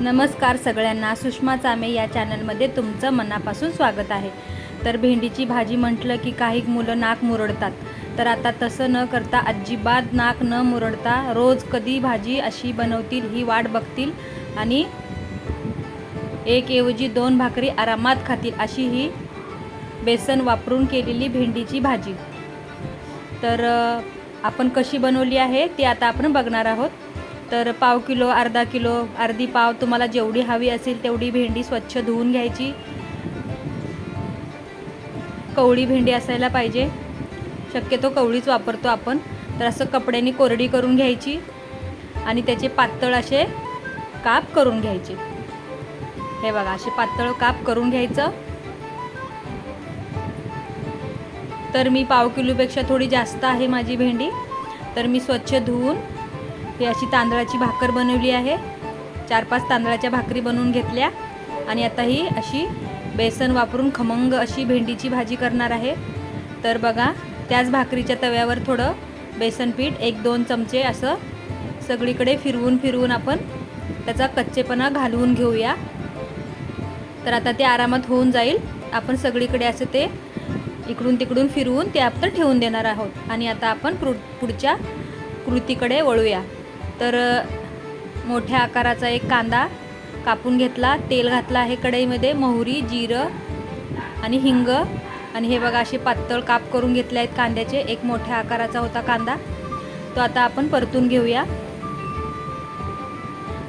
नमस्कार सगळ्यांना. सुषमा चामे या चॅनलमध्ये तुमचं मनापासून स्वागत आहे. तर भेंडीची भाजी म्हटलं की काही मुलं नाक मुरडतात. तर आता तसं न करता अजिबात नाक न मुरडता रोज कधी भाजी अशी बनवतील ही वाट बघतील आणि एक ऐवजी दोन भाकरी आरामात खातील अशी ही बेसन वापरून केलेली भेंडीची भाजी. तर आपण कशी बनवली आहे ती आता आपण बघणार आहोत. तर पाव किलो अर्धा किलो अर्धी पाव तुम्हाला जेवढी हवी असेल तेवढी भेंडी स्वच्छ धुवून घ्यायची. कवळी भेंडी असायला पाहिजे. शक्यतो कवळीच वापरतो आपण. तर असं कपड्याने कोरडी करून घ्यायची आणि त्याचे पातळ असे काप करून घ्यायचे. हे बघा असे पातळ काप करून घ्यायचं. तर मी पाव किलोपेक्षा थोडी जास्त आहे माझी भेंडी. तर मी स्वच्छ धुवून ही अशी तांदळाची भाकर बनवली आहे. चार पाच तांदळाच्या भाकरी बनवून घेतल्या. आणि आता ही अशी बेसन वापरून खमंग अशी भेंडीची भाजी करणार आहे. तर बघा त्याच भाकरीच्या तव्यावर थोडं बेसन पीठ एक दोन चमचे असं सगळीकडे फिरवून फिरवून आपण त्याचा कच्चेपणा घालवून घेऊया. तर आता ते आरामात होऊन जाईल. आपण सगळीकडे असं ते इकडून तिकडून फिरवून ते आपण ठेवून देणार आहोत. आणि आता आपण पुढच्या कृतीकडे वळूया. तर मोठ्या आकाराचा एक कांदा कापून घेतला. तेल घातलं आहे कढईमध्ये मोहरी जिरं आणि हिंग. आणि हे बघा असे पातळ काप करून घेतले आहेत कांद्याचे. एक मोठ्या आकाराचा होता कांदा. तो आता आपण परतून घेऊया.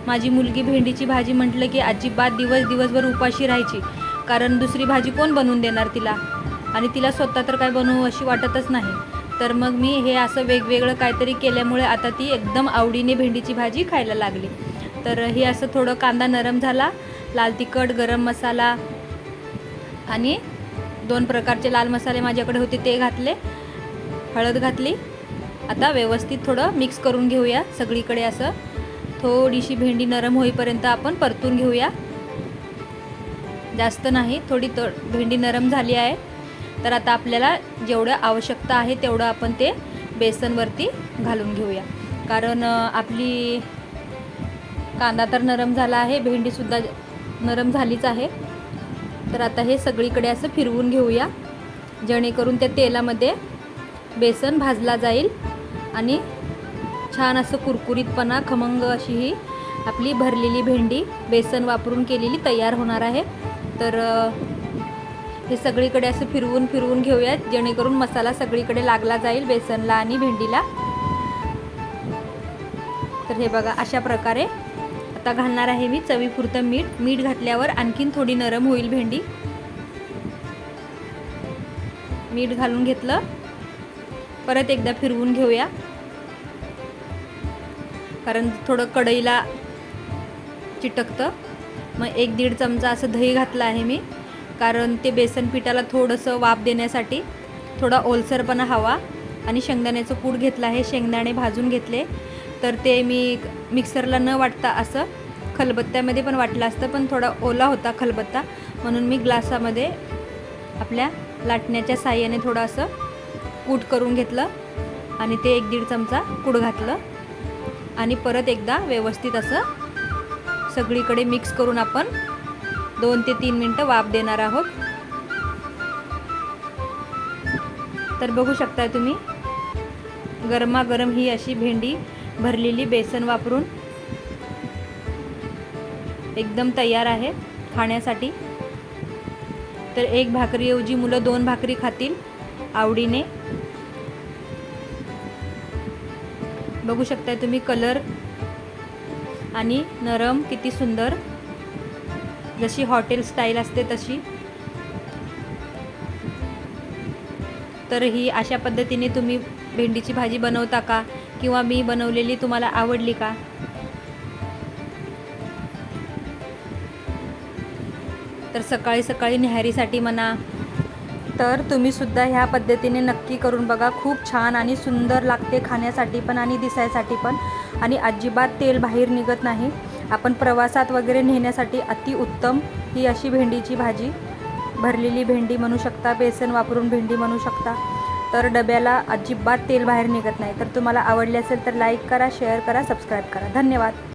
माझी मुलगी भेंडीची भाजी म्हटलं की अजिबात दिवस दिवसभर उपाशी राहायची. कारण दुसरी भाजी कोण बनवून देणार तिला? आणि तिला स्वतः तर काय बनवू अशी वाटतच नाही. तर मग मी हे असं वेगवेगळं काहीतरी केल्यामुळे आता ती एकदम आवडीने भेंडीची भाजी खायला लागली. तर हे असं थोडं कांदा नरम झाला लाल तिखट गरम मसाला आणि दोन प्रकारचे लाल मसाले माझ्याकडे होते ते घातले हळद घातली. आता व्यवस्थित थोडं मिक्स करून घेऊया. सगळीकडे असं थोडीशी भेंडी नरम होईपर्यंत आपण परतून घेऊया. जास्त नाही थोडी तो भेंडी नरम झाली आहे. तर आता आपल्याला जेवढं आवश्यकता आहे तेवढं आपण ते बेसनवरती घालून घेऊया. कारण आपली कांदा तर नरम झाला आहे भेंडीसुद्धा नरम झालीच आहे. तर आता हे सगळीकडे असं फिरवून घेऊया. जेणेकरून त्या तेलामध्ये बेसन भाजला जाईल आणि छान असं कुरकुरीतपणा खमंग अशी ही आपली भरलेली भेंडी बेसन वापरून केलेली तयार होणार आहे. तर हे सगळीकडे असं फिरवून फिरवून घेऊयात. जेणेकरून मसाला सगळीकडे लागला जाईल बेसनला आणि भेंडीला. तर हे बघा अशा प्रकारे आता घालणार आहे मी चवीपुरतं मीठ. मीठ घातल्यावर आणखीन थोडी नरम होईल भेंडी. मीठ घालून घेतलं. परत एकदा फिरवून घेऊया. कारण थोडं कढईला चिटकतं. मग एक दीड चमचा असं दही घातलं आहे मी. कारण ते बेसन पिठाला थोडंसं वाफ देण्यासाठी थोडा ओलसरपणा हवा आणि शेंगदाण्याचं कूड घेतलं आहे. शेंगदाणे भाजून घेतले. तर ते मी मिक्सरला न वाटता असं खलबत्त्यामध्ये पण वाटलं असतं पण थोडा ओला होता खलबत्ता. म्हणून मी ग्लासामध्ये आपल्या लाटण्याच्या साह्याने थोडं असं कूट करून घेतलं आणि ते एक दीड चमचा कूड घातलं. आणि परत एकदा व्यवस्थित असं सगळीकडे मिक्स करून आपण दोन ते तीन मिनटं वाफ देणार आहोत. तर बघू शकता तुम्ही गरमागरम ही अशी भेंडी भरलेली बेसन वापरून एकदम तयार आहे खाण्यासाठी. तर एक भाकरीऐवजी मुलं दोन भाकरी खातील आवडीने. बघू शकताय तुम्ही कलर आणि नरम किती सुंदर जशी हॉटेल स्टाईल असते तशी. तर ही अशा पद्धतीने तुम्ही भेंडीची भाजी बनवता का? किंवा मी बनवलेली तुम्हाला आवडली का? तर सकाळी सकाळी न्याहारीसाठी म्हणा. तर तुम्ही सुद्धा ह्या पद्धतीने नक्की करून बघा. खूप छान आणि सुंदर लागते खाण्यासाठी पण आणि दिसायसाठी पण. आणि अजिबात तेल बाहेर निघत नाही. आपण प्रवासात वगैरे नेण्यासाठी अतिउत्तम ही अशी भेंडीची भाजी. भरलेली भेंडी म्हणू शकता बेसन वापरून भेंडी म्हणू शकता. तर डब्याला अजिबात तेल बाहेर निघत नाही. तर तुम्हाला आवडले असेल तर लाईक करा शेअर करा सबस्क्राईब करा. धन्यवाद.